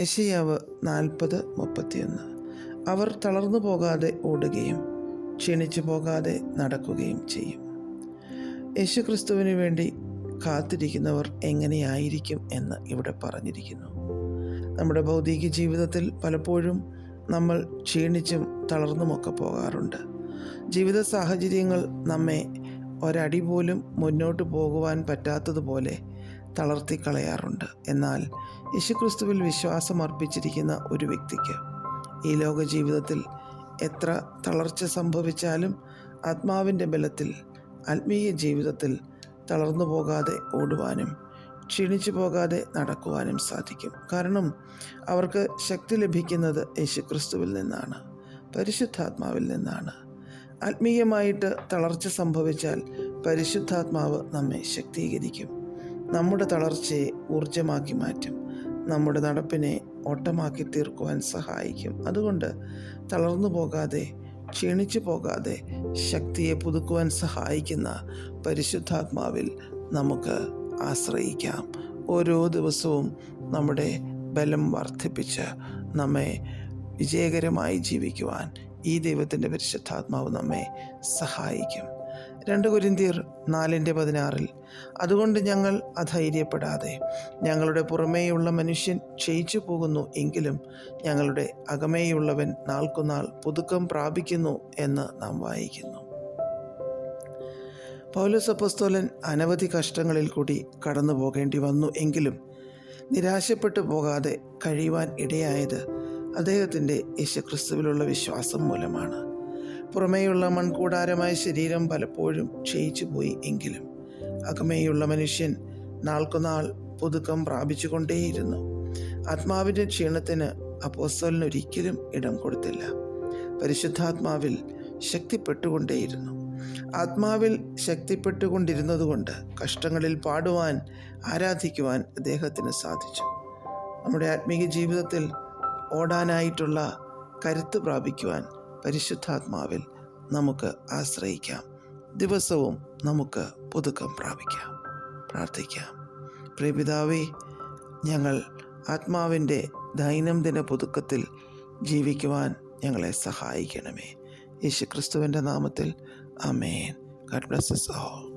യശയാവ് നാൽപ്പത് മുപ്പത്തിയൊന്ന്. അവർ തളർന്നു പോകാതെ ഓടുകയും ക്ഷീണിച്ചു പോകാതെ നടക്കുകയും ചെയ്യും. യേശുക്രിസ്തുവിന് വേണ്ടി കാത്തിരിക്കുന്നവർ എങ്ങനെയായിരിക്കും എന്ന് ഇവിടെ പറഞ്ഞിരിക്കുന്നു. നമ്മുടെ ഭൗതിക ജീവിതത്തിൽ പലപ്പോഴും നമ്മൾ ക്ഷീണിച്ചും തളർന്നുമൊക്കെ പോകാറുണ്ട്. ജീവിത സാഹചര്യങ്ങൾ നമ്മെ ഒരടി പോലും മുന്നോട്ട് പോകുവാൻ പറ്റാത്തതുപോലെ തളർത്തിക്കളയാറുണ്ട് എന്നാൽ യേശുക്രിസ്തുവിൽ വിശ്വാസം അർപ്പിച്ചിരിക്കുന്ന ഒരു വ്യക്തിക്ക് ഈ ലോക ജീവിതത്തിൽ എത്ര തളർച്ച സംഭവിച്ചാലും ആത്മാവിന്റെ ബലത്തിൽ ആത്മീയ ജീവിതത്തിൽ തളർന്നു പോകാതെ ഓടുവാനും ക്ഷീണിച്ചു പോകാതെ നടക്കുവാനും സാധിക്കും. കാരണം അവർക്ക് ശക്തി ലഭിക്കുന്നത് യേശുക്രിസ്തുവിൽ നിന്നാണ് പരിശുദ്ധാത്മാവിൽ നിന്നാണ്. ആത്മീയമായിട്ട് തളർച്ച സംഭവിച്ചാൽ പരിശുദ്ധാത്മാവ് നമ്മെ ശക്തീകരിക്കും. നമ്മുടെ തളർച്ചയെ ഊർജമാക്കി മാറ്റും. നമ്മുടെ നടപ്പിനെ ഓട്ടമാക്കി തീർക്കുവാൻ സഹായിക്കും. അതുകൊണ്ട് തളർന്നു പോകാതെ ക്ഷീണിച്ചു പോകാതെ ശക്തിയെ പുതുക്കുവാൻ സഹായിക്കുന്ന പരിശുദ്ധാത്മാവിൽ നമുക്ക് ആശ്രയിക്കാം. ഓരോ ദിവസവും നമ്മുടെ ബലം വർദ്ധിപ്പിച്ച് നമ്മെ വിജയകരമായി ജീവിക്കുവാൻ ഈ ദൈവത്തിന്റെ പരിശുദ്ധാത്മാവ് നമ്മെ സഹായിക്കും. രണ്ട് കുരിന്തിയർ നാലിന്റെ പതിനാറിൽ. അതുകൊണ്ട് ഞങ്ങൾ അധൈര്യപ്പെടാതെ. ഞങ്ങളുടെ പുറമേയുള്ള മനുഷ്യൻ ക്ഷയിച്ചു പോകുന്നു എങ്കിലും ഞങ്ങളുടെ അകമേയുള്ളവൻ നാൾക്കുനാൾ പുതുക്കം പ്രാപിക്കുന്നു എന്ന് നാം വായിക്കുന്നു. പൗലോസ് അപ്പസ്തോലൻ അനവധി കഷ്ടങ്ങളിൽ കൂടി കടന്നു പോകേണ്ടി വന്നു എങ്കിലും നിരാശപ്പെട്ടു പോകാതെ കഴിയുവാൻ ഇടയായത് അദ്ദേഹത്തിന്റെ യേശുക്രിസ്തുവിലുള്ള വിശ്വാസം മൂലമാണ്. പുറമേയുള്ള മൺകൂടാരമായ ശരീരം പലപ്പോഴും ക്ഷയിച്ചു പോയി എങ്കിലും അകമേയുള്ള മനുഷ്യൻ നാൾക്കുനാൾ പുതുക്കം പ്രാപിച്ചുകൊണ്ടേയിരുന്നു. ആത്മാവിന്റെ ക്ഷീണത്തിന് അപ്പോസ്തലിനൊരിക്കലും ഇടം കൊടുത്തില്ല. പരിശുദ്ധാത്മാവിൽ ശക്തിപ്പെട്ടുകൊണ്ടേയിരുന്നു. ആത്മാവിൽ ശക്തിപ്പെട്ടുകൊണ്ടിരുന്നതുകൊണ്ട് കഷ്ടങ്ങളിൽ പാടുവാൻ ആരാധിക്കുവാൻ അദ്ദേഹത്തിന് സാധിച്ചു. നമ്മുടെ ആത്മീയ ജീവിതത്തിൽ ഓടാനായിട്ടുള്ള കരുത്ത് പ്രാപിക്കുവാൻ പരിശുദ്ധാത്മാവിൽ നമുക്ക് ആശ്രയിക്കാം. ദിവസവും നമുക്ക് പുതുക്കം പ്രാപിക്കാം. പ്രാർത്ഥിക്കാം. പ്രിയപിതാവേ ഞങ്ങൾ ആത്മാവിന്റെ ദൈനംദിന പുതുക്കത്തിൽ ജീവിക്കുവാൻ ഞങ്ങളെ സഹായിക്കണമേ. യേശു ക്രിസ്തുവിന്റെ നാമത്തിൽ. അമേൻ ഗഡ് ബ്ലസ് all